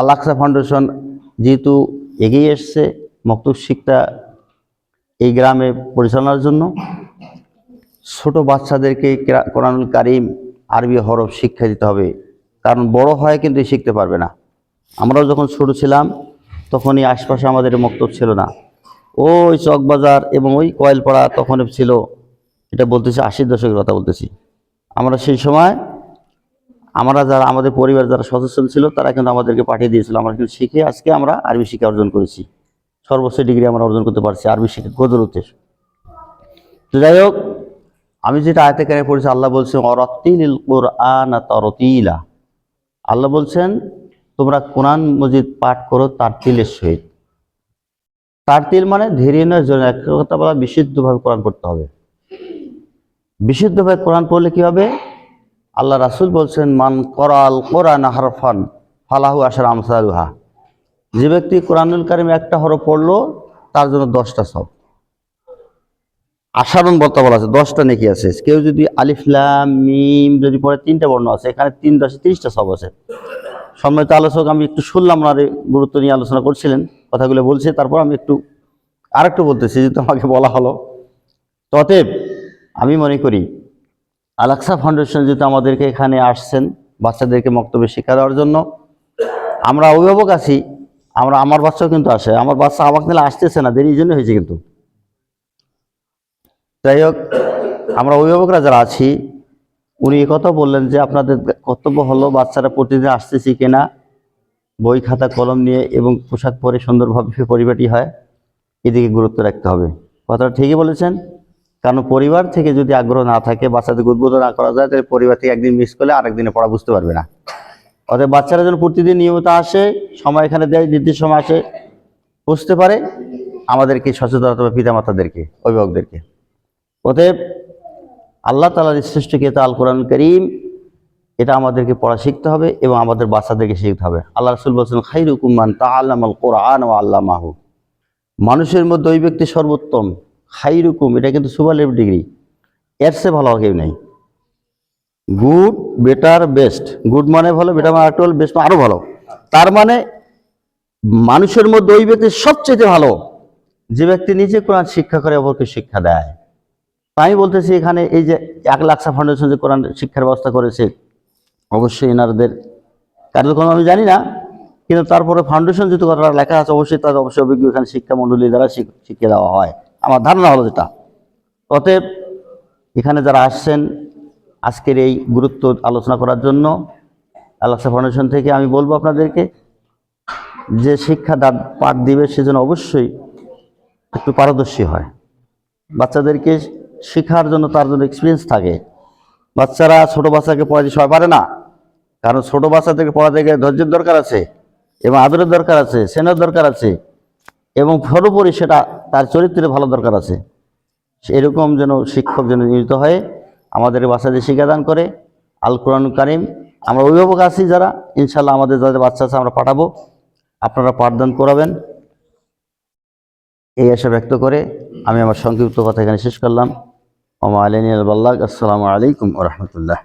আলাক্সা foundation যেহেতু এগিয়ে এসছে, মক্তব শিক্ষা এই গ্রামে পরিচালনার জন্য। ছোট বাচ্চাদেরকে কেরা- কোরআনুল কারিম, আরবি হরফ শিক্ষা দিতে হবে। কারণ বড় হয় কিন্তু শিখতে পারবে না। আমরাও যখন ছোট ছিলাম তখন এই আশপাশে আমাদের মক্তব ছিল না। ওই চকবাজার এবং ওই কয়েলপাড়া তখন ছিল। এটা বলতেছি আশির দশকের কথা বলতেছি। আমরা সেই সময় আমরা যারা, আমাদের পরিবার যারা সদস্য ছিল, তারা কিন্তু আমাদেরকে পাঠিয়ে দিয়েছিল। আমরা কিন্তু শিখে আজকে আমরা আরবি শিক্ষা অর্জন করেছি। সর্বোচ্চ ডিগ্রি আমরা অর্জন করতে পারছি আরবি শিক্ষা গদরুতে তো যাই হোক, আমি যেটা আয়তে কারে পড়েছি, আল্লাহ বলছেন অরতিল কোরআন তরতিলা। আল্লাহ বলছেন, তোমরা কোরআন মজিদ পাঠ করো তার তিলের সহিত। তার তিল মানে ধীরে নয় জন্য এক কথা বলা, বিশুদ্ধভাবে কোরআন পড়তে হবে। বিশুদ্ধভাবে কোরআন পড়লে কি হবে? আল্লাহ রাসুল বলছেন, মান করাল কোরআন হারফান, ফালাহু আসার আমসালুহা। যে ব্যক্তি কোরআনুল কারিম একটা হরফ পড়ল, তার জন্য দশটা সব। আসারণ বর্তা বলা আছে, দশটা নেকি আছে। কেউ যদি আলিফলাম মিম যদি পড়ে, তিনটা বর্ণ আছে, এখানে তিন দশে তিরিশটা সব আছে। সম্মানিত আলোচক, আমি একটু শুনলাম ওনার গুরুত্ব নিয়ে আলোচনা করছিলেন, কথাগুলো বলছে, তারপর আমি একটু আরেকটু বলতেছি, যেহেতু আমাকে বলা হলো। তো অতএব, আমি মনে করি আলাক্সা ফাউন্ডেশন যেহেতু আমাদেরকে এখানে আসছেন, বাচ্চাদেরকে বক্তব্য শিক্ষা দেওয়ার জন্য, আমরা অভিভাবক আছি, আমরা, আমার বাচ্চাও কিন্তু আসে, আমার বাচ্চা আমাকে নিলে আসতেছে না, দেরি জন্য হয়েছে কিন্তু। যাই হোক, আমরা অভিভাবকরা যারা আছি, উনি কথা বললেন যে আপনাদের কর্তব্য হলো বাচ্চারা প্রতিদিন আসতেছি কিনা, বই খাতা, কলম নিয়ে এবং পোশাক পরে সুন্দরভাবে পরিপাটি হয়, এদিকে গুরুত্ব রাখতে হবে। কথাটা ঠিকই বলেছেন। কারণ পরিবার থেকে যদি আগ্রহ না থাকে বাচ্চাদেরকে উদ্বোধন না করা যায়, তাহলে পরিবার থেকে একদিন মিস করলে আরেকদিনে পড়া বুঝতে পারবে না। অতএব বাচ্চারা যেন প্রতিদিন নিয়মিত আসে, সময় এখানে দেয়, নির্দিষ্ট সময় আসে, বুঝতে পারে আমাদেরকে সচেতন হতে হবে পিতামাতাদেরকে, অভিভাবকদেরকে। অতএব আল্লাহ তালার শ্রেষ্ঠ কেতা আল কোরআন করিম, এটা আমাদেরকে পড়া শিখতে হবে এবং আমাদের বাচ্চাদেরকে শিখতে হবে। আল্লাহ রসুল বলছেন খাইরুকুমান তা আল্লাহ কোরআন ও আল্লাহ মাহু মানুষের মধ্যে ওই ব্যক্তি সর্বোত্তম। খাইরুকুম এটা কিন্তু সুপারলেভ ডিগ্রি। এর ভালো কেউ নেই। Good, better, best. গুড মানে ভালো, বেটার মানে আরেকটু বেস্ট মানে আরও ভালো। তার মানে মানুষের মধ্যে ওই ব্যক্তি সবচেয়ে ভালো, যে ব্যক্তি নিজে কোরআন শিক্ষা করে, অপরকে শিক্ষা দেয়। আমি বলতেছি এখানে এই যে এক লাখসা ফাউন্ডেশন যে কোরআন শিক্ষার ব্যবস্থা করেছে, অবশ্যই এনারদের কার্যক্রম আমি জানি না, কিন্তু তারপরে ফাউন্ডেশন যেহেতু কথাটা লেখা আছে, অবশ্যই তাদের অবশ্যই অভিজ্ঞ এখানে শিক্ষা মণ্ডলী দ্বারা শিখিয়ে দেওয়া হয়। আমার ধারণা হলো যেটা। অতএব এখানে যারা আসছেন, আজকের এই গুরুত্ব আলোচনা করার জন্য আলাক্সা ফাউন্ডেশন থেকে আমি বলব আপনাদেরকে যে শিক্ষা দান পাঠ দিবে সেজন্য অবশ্যই একটু পারদর্শী হয়। বাচ্চাদেরকে শেখার জন্য তার জন্য এক্সপিরিয়েন্স থাকে। বাচ্চারা ছোট বাচ্চাকে পড়াতে সবাই পারে না। কারণ ছোট বাচ্চাদেরকে পড়াতে গেলে ধৈর্যের দরকার আছে এবং আদরের দরকার আছে, স্নেহের দরকার আছে। এবং সর্বোপরি সেটা তার চরিত্রে ভালো দরকার আছে। এরকম যেন শিক্ষক যেন নিয়োজিত হয়ে আমাদের বাচ্চাদের শিক্ষাদান করে। আল কোরআন কারিম, আমরা অভিভাবক আছি যারা ইনশাল্লাহ আমাদের যাদের বাচ্চা আছে আমরা পাঠাবো। আপনারা পাঠদান করাবেন। এই আশা ব্যক্ত করে আমি আমার সংক্ষিপ্ত কথা এখানে শেষ করলাম। ওমা আলিনী আল বাল্লাহ আসসালামু আলাইকুম রহমতুল্লাহ।